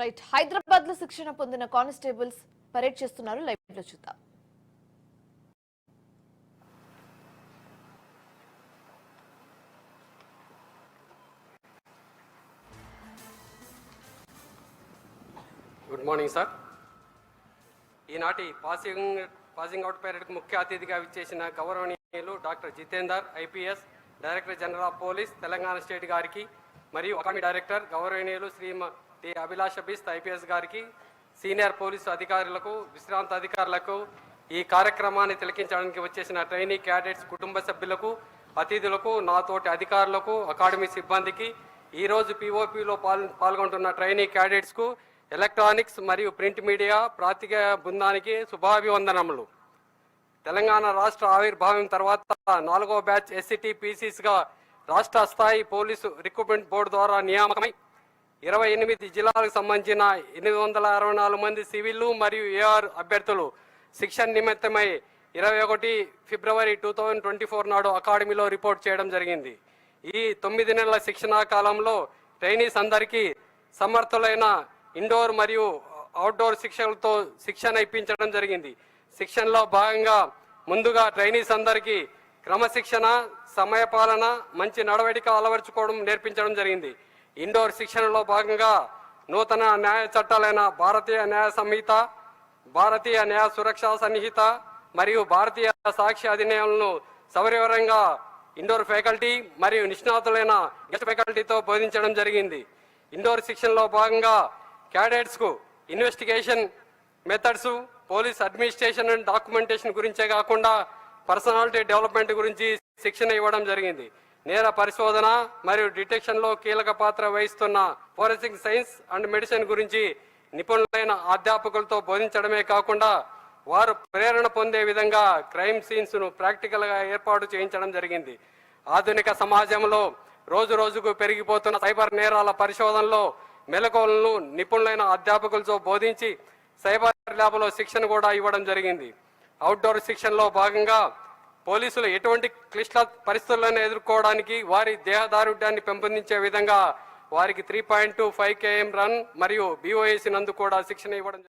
Right. హైదరాబాద్లో శిక్షణ పొందిన కానిస్టేబుల్స్ పరేడ్ చేస్తున్నారు. లైవ్లో చూద్దాం. Good morning sir. ఈనాటి పాసింగ్ పాసింగ్ అవుట్ పరేడ్కు ముఖ్య అతిథిగా విచ్చేసిన గౌరవనీయులు doctor Jitender IPS director general of police Telangana state గారికి మరియు అకాడమీ డైరెక్టర్ గౌరవనీయులు శ్రీమతి అభిలాష బిస్త్ ఐపీఎస్ గారికి సీనియర్ పోలీసు అధికారులకు విశ్రాంత అధికారులకు ఈ కార్యక్రమాన్ని తిలకించడానికి వచ్చేసిన ట్రైనీ క్యాడెట్స్ కుటుంబ సభ్యులకు అతిథులకు నాతోటి అధికారులకు అకాడమీ సిబ్బందికి ఈరోజు పీఓపీలో పాల్ పాల్గొంటున్న ట్రైనీ క్యాడెట్స్కు ఎలక్ట్రానిక్స్ మరియు ప్రింట్ మీడియా ప్రాతిక బృందానికి శుభాభివందనములు. తెలంగాణ రాష్ట్ర ఆవిర్భావం తర్వాత నాలుగో బ్యాచ్ ఎస్సిటి పీసీస్గా రాష్ట్ర స్థాయి పోలీసు రిక్రూట్మెంట్ బోర్డు ద్వారా నియామకమై ఇరవై ఎనిమిది జిల్లాలకు సంబంధించిన ఎనిమిది వందల అరవై నాలుగు మంది సివిల్లు మరియు ఏఆర్ అభ్యర్థులు శిక్షణ నిమిత్తమై ఇరవై ఒకటి February two thousand twenty four నాడు అకాడమీలో రిపోర్ట్ చేయడం జరిగింది. ఈ తొమ్మిది నెలల శిక్షణా కాలంలో ట్రైనీస్ అందరికీ సమర్థులైన ఇండోర్ మరియు అవుట్డోర్ శిక్షకులతో శిక్షణ ఇప్పించడం జరిగింది. శిక్షణలో భాగంగా ముందుగా ట్రైనీస్ అందరికీ క్రమశిక్షణ సమయపాలన మంచి నడవడిక అలవర్చుకోవడం నేర్పించడం జరిగింది. ఇండోర్ శిక్షణలో భాగంగా నూతన న్యాయ చట్టాలైన భారతీయ న్యాయ సంహిత భారతీయ న్యాయ సురక్షా సన్నిహిత మరియు భారతీయ సాక్షి అధినయాలను సవివరంగా ఇండోర్ ఫ్యాకల్టీ మరియు నిష్ణాతులైన గెస్ట్ ఫ్యాకల్టీతో బోధించడం జరిగింది. ఇండోర్ శిక్షణలో భాగంగా క్యాడెట్స్కు investigation methods police administration and documentation గురించే కాకుండా పర్సనాలిటీ డెవలప్మెంట్ గురించి శిక్షణ ఇవ్వడం జరిగింది. నేర పరిశోధన మరియు డిటెక్షన్లో కీలక పాత్ర వహిస్తున్న ఫోరెన్సిక్ సైన్స్ అండ్ మెడిసిన్ గురించి నిపుణులైన అధ్యాపకులతో బోధించడమే కాకుండా వారు ప్రేరణ పొందే విధంగా క్రైమ్ సీన్స్ను ప్రాక్టికల్గా ఏర్పాటు చేయించడం జరిగింది. ఆధునిక సమాజంలో రోజు రోజుకు పెరిగిపోతున్న సైబర్ నేరాల పరిశోధనలో మెలకువలను నిపుణులైన అధ్యాపకులతో బోధించి సైబర్ ల్యాబ్లో శిక్షణ కూడా ఇవ్వడం జరిగింది. అవుట్డోర్ శిక్షణలో భాగంగా పోలీసులు ఎటువంటి క్లిష్ట పరిస్థితులను ఎదుర్కోవడానికి వారి దేహదారుఢ్యాన్ని పెంపొందించే విధంగా వారికి three point two five KM run మరియు బీఓఎసీ నందు కూడా శిక్షణ ఇవ్వడం